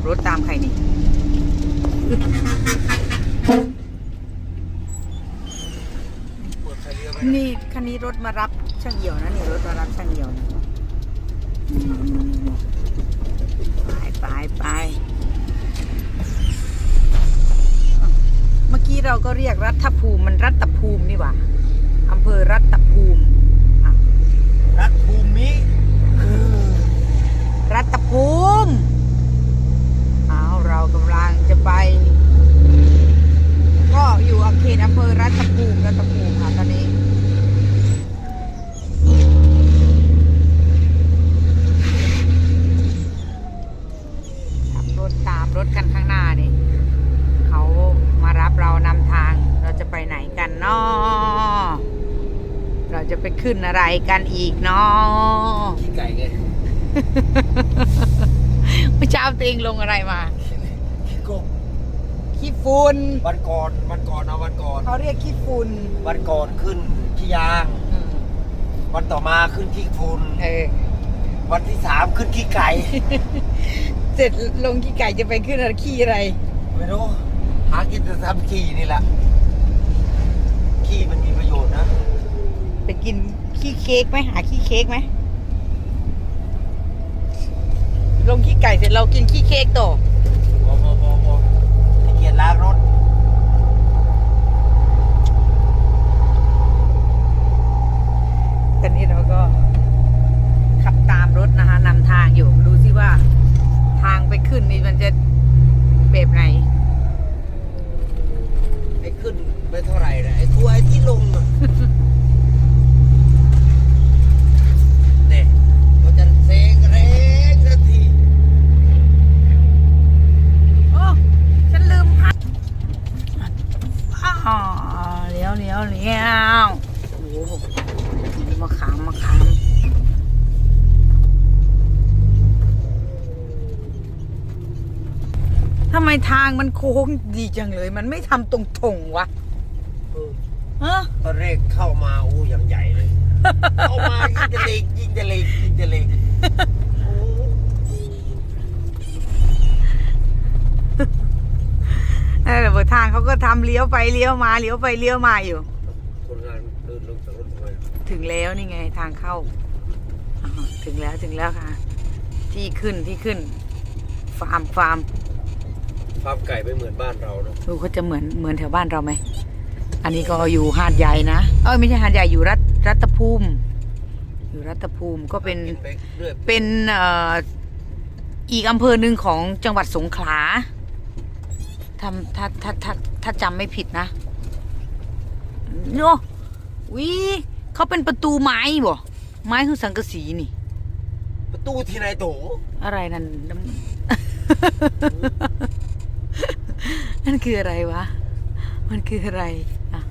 ขับรถตามใครนี่เปิดไฟเรือไปนี่คันนี้รถมารับช่างเหี่ยวนะนี่รถมารับช่างเหี่ยวนะไปไปไปเมื่อกี้เราก็เรียกรัฐภูมิมันรัตภูมินี่หว่าอำเภอรัตภูมิอะรัฐภูมิรัตภูมิเอาเรากำลังจะไป ก็อยู่อเขตอำเภอรัตภูมิรัตภูมิค่ะตอนนี้ ขับรถตามรถกันข้างหน้านี่เขามารับเรานำทาง เราจะไปไหนกันเนาะเราจะไป ขึ้นอะไรกันอีกเนาะขี้ไก่ไงเมื่อเช้าตัวเองลงอะไรมา ขี้กบขี้ฝุ่นวันก่อนวันก่อนเอาวันก่อนเขาเรียกขี้ฝุ่นวันก่อนขึ้นขี้ยางอืมวันต่อมาขึ้นขี้ฝุ่นเออวันที่สามขึ้นขี้ไก่ เสร็จลงขี้ไก่จะไปขึ้นอะไรขี้อะไร ไม่รู้ หากินแต่ทำขี้นี่แหละขี้มันมีประโยชน์นะ ไปกินขี้เค้กไหมหาขี้เค้กไหมลงขี้ไก่เสร็จเรากินขี้เค้กต่อโอ้โหโอ้โหขี้เกียจล้างรถตอนนี้เราก็ขับตามรถนะคะนำทางอยู่ ดูสิว่าทางไปขึ้นนี่มันจะแบบไหน ไอ้ขึ้นไปเท่าไหร่นะไอ้ทัวร์ไอ้ที่ลงอะเนี่ยเขาจะเซงเร่งสักที โอ้ฉันลืมพักอ๋อเลี้ยวเลี้ยวเลี้ยวโอ้โหมาขามมาขามทำไมทางมันโค้งดีจังเลย มันไม่ทำตรงๆวะเออฮะตอนแรกเข้ามาอู้ยังใหญ่เลย เข้ามายิ่งจะเล็กยิ่งจะเล็กยิ่งจะเล็กโอ้นั่นแหละบนทางเขาก็ทำเลี้ยวไปเลี้ยวมาเลี้ยวไปเลี้ยวมาอยู่ คนงานเดินลงจากรถทำไมอะถึงแล้วนี่ไงทางเข้าอ่าถึงแล้วถึงแล้วค่ะ ที่ขึ้นที่ขึ้น ฟาร์มฟาร์ม ฟาร์มไก่ไม่เหมือนบ้านเราเนาะดูเขาจะเหมือนเหมือนแถวบ้านเราไหม อันนี้ก็อยู่หาดใหญ่นะ เอ้ยไม่ใช่หาดใหญ่อยู่รัตรัตภูมิ อยู่รัตภูมิก็เป็นกินไปเรื่อยเป็นเอ่ออีกอำเภอหนึ่งของจังหวัดสงขลาทำถ้าถ้าถ้าถ้าจำไม่ผิดนะโน่วิเขาเป็นประตูไม้บ่ไม้คือสังกะสีนี่ ประตูที่ไหนโตอะไรนั่นน้ำนั่น คืออะไรวะ มันคืออะไรอะ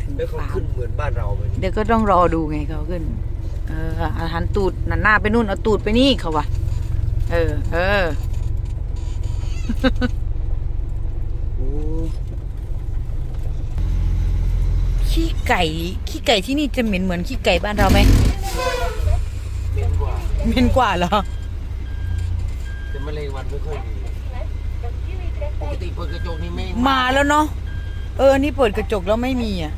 ถึงแล้วเขาฟาร์ขึ้นมเหมือนบ้านเราไหมเดี๋ยวก็ต้องรอดูไงเขาขึ้น เออเอาหันตูดนันหน้าไปนู่นเอาตูดไปนี่เขาวะเออ เออ โอ้ขี้ไก่ขี้ไก่ที่นี่จะเหม็นเหมือนขี้ไก่บ้านเราไหมเหม็นกว่าเหม็นกว่าเหรอ แต่มะเร็งวันไม่ค่อยดี ปกติเปิดกระจกนี่ไม่มาแล้วเนาะเออ นี่เปิดกระจกแล้วไม่มีอะ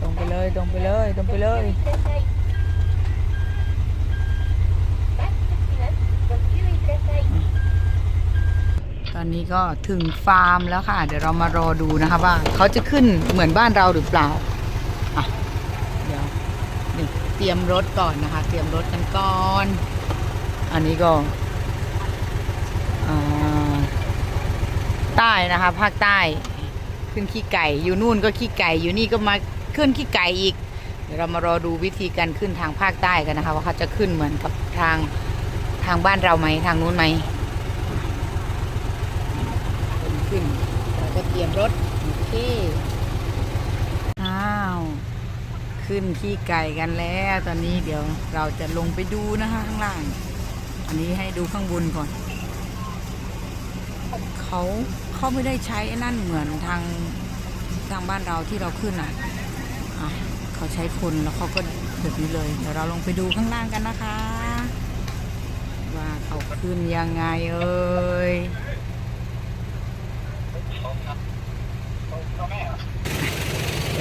ตรงไปเลยตรงไปเลยตรงไปเลย ตอนนี้ก็ถึงฟาร์มแล้วค่ะ เดี๋ยวเรามารอดูนะคะว่าเขาจะขึ้นเหมือนบ้านเราหรือเปล่าอะเดี๋ยวนี่เตรียมรถก่อนนะคะ เตรียมรถกันก่อน อันนี้ก็อ่า ใต้นะคะภาคใต้ ขึ้นขี้ไก่ อยู่นู่นก็ขี้ไก่ อยู่นี่ก็มาขึ้นขี้ไก่อีก เดี๋ยวเรามารอดูวิธีการขึ้นทางภาคใต้กันนะคะ ว่าเขาจะขึ้นเหมือนกับทางทางบ้านเราไหมทางนู้นไหมขึ้นเราก็เตรียมรถโอเคอ้าวขึ้นขี้ไก่กันแล้วตอนนี้เดี๋ยวเราจะลงไปดูนะคะข้างล่าง อันนี้ให้ดูข้างบนก่อน เขาเขาไม่ได้ใช้ไอ้นั่นเหมือนทางทางบ้านเราที่เราขึ้นอะอะเขาใช้คนแล้วเขาก็แบบนี้เลย เดี๋ยวเราลงไปดูข้างล่างกันนะคะ ว่าเขาขึ้นยังไงเอ่ย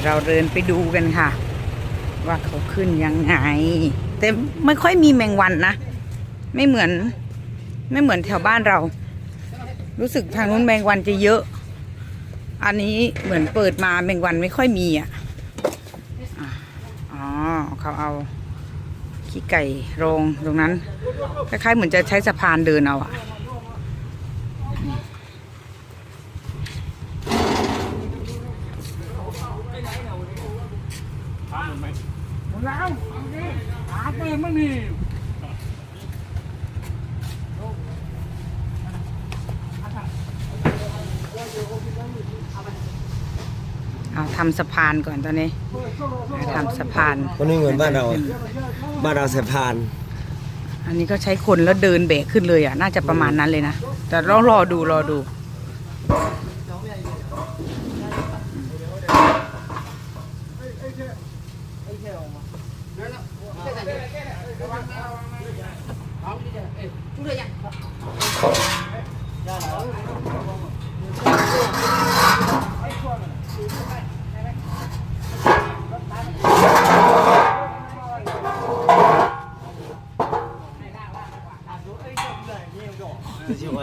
เราเดินไปดูกันค่ะ ว่าเขาขึ้นยังไง แต่ไม่ค่อยมีแมงวันนะ ไม่เหมือน ไม่เหมือนแถวบ้านเรา รู้สึกทางนู้นแมงวันจะเยอะ อันนี้เหมือนเปิดมาแมงวันไม่ค่อยมีอะ อ๋อเขาเอาขี้ไก่โรงตรงนั้น คล้ายๆเหมือนจะใช้สะพานเดินเอาอะแล้วหาปืนมันนี่ เอาทำสะพานก่อนตอนนี้ทำสะพานมันไม่เหมือนบ้านเราอะบ้านเราสะพาน อันนี้ก็ใช้คนแล้วเดินแบกขึ้นเลยอะ น่าจะประมาณนั้นเลยนะ แต่รอรอดูรอดู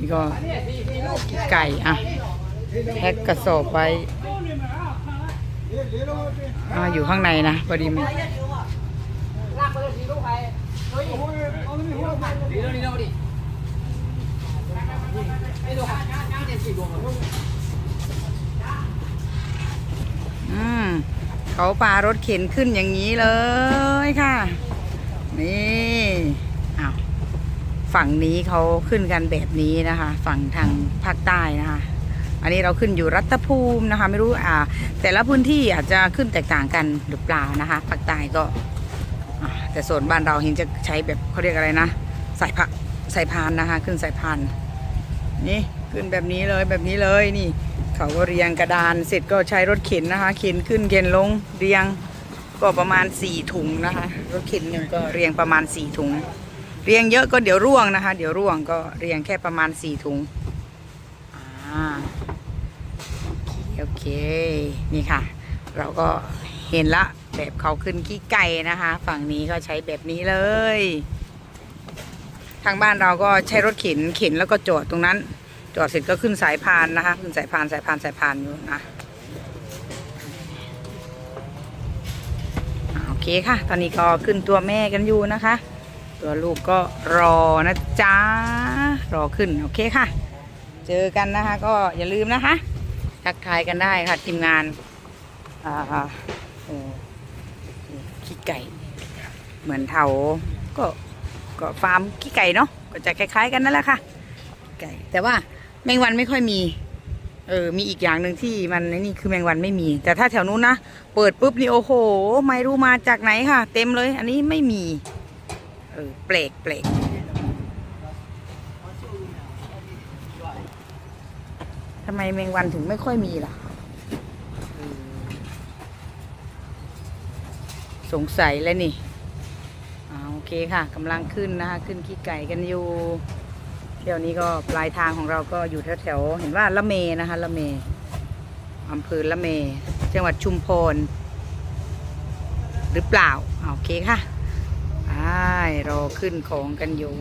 นี่ก็ไก่อะแพ็กกระสอบไว้อาอยู่ข้างในนะพอดีมันเขาปลารถเข็นขึ้นอย่างนี้เลยค่ะ นี่ ฝั่งนี้เขาขึ้นกันแบบนี้นะคะ ฝั่งทางภาคใต้นะคะ อันนี้เราขึ้นอยู่รัตภูมินะคะ ไม่รู้อ่า แต่ละพื้นที่อาจจะขึ้นแตกต่างกันหรือเปล่านะคะภาคใต้ก็แต่ส่วนบ้านเราเห็นจะใช้แบบเขาเรียกอะไรนะสายพะสายพานนะคะ ขึ้นสายพานนี่ขึ้นแบบนี้เลยแบบนี้เลยนี่ เขาก็เรียงกระดานเสร็จก็ใช้รถเข็นนะคะเข็นขึ้นเข็นลงเรียงก็ประมาณสี่ถุงนะคะ รถเข็นหนึ่งก็เรียงประมาณสี่ถุง เรียงเยอะก็เดี๋ยวร่วงนะคะ เดี๋ยวร่วงก็เรียงแค่ประมาณสี่ถุงอ่าโอเคนี่ค่ะ เราก็เห็นละแบบเขาขึ้นขี้ไก่นะคะ ฝั่งนี้ก็ใช้แบบนี้เลย ทางบ้านเราก็ใช้รถเข็นเข็นแล้วก็จอดตรงนั้น จอดเสร็จก็ขึ้นสายพานนะคะ ขึ้นสายพานสายพานสายพานอยู่นะโอเคค่ะ ตอนนี้ก็ขึ้นตัวแม่กันอยู่นะคะ ตัวลูกก็รอนะจ๊ะ รอขึ้น โอเคค่ะ เจอกันนะคะ ก็อย่าลืมนะคะทักทายกันได้ค่ะทีมงานอ่าขี้ไก่ เหมือนเถาก็ก็ฟาร์มขี้ไก่เนาะก็จะคล้าย ๆ กันนั่นแหละค่ะไก่แต่ว่าแมงวันไม่ค่อยมี เออ มีอีกอย่างหนึ่งที่มันนี่คือแมงวันไม่มี แต่ถ้าแถวนู้นนะ เปิดปุ๊บนี่โอ้โห ไม่รู้มาจากไหนค่ะ เต็มเลย อันนี้ไม่มี ออเปลกเปลกทำไมแมงวันถึงไม่ค่อยมีล่ะ สงสัยแล้วนี่อ่าโอเคค่ะกำลังขึ้นนะคะ ขึ้นขี้ไก่กันอยู่เที่ยวนี้ก็ปลายทางของเราก็อยู่แถวๆเห็นว่าละเมนะคะละเมอำเภอละเม จังหวัดชุมพรหรือเปล่า โอเคค่ะ รอขึ้นของกันอยู่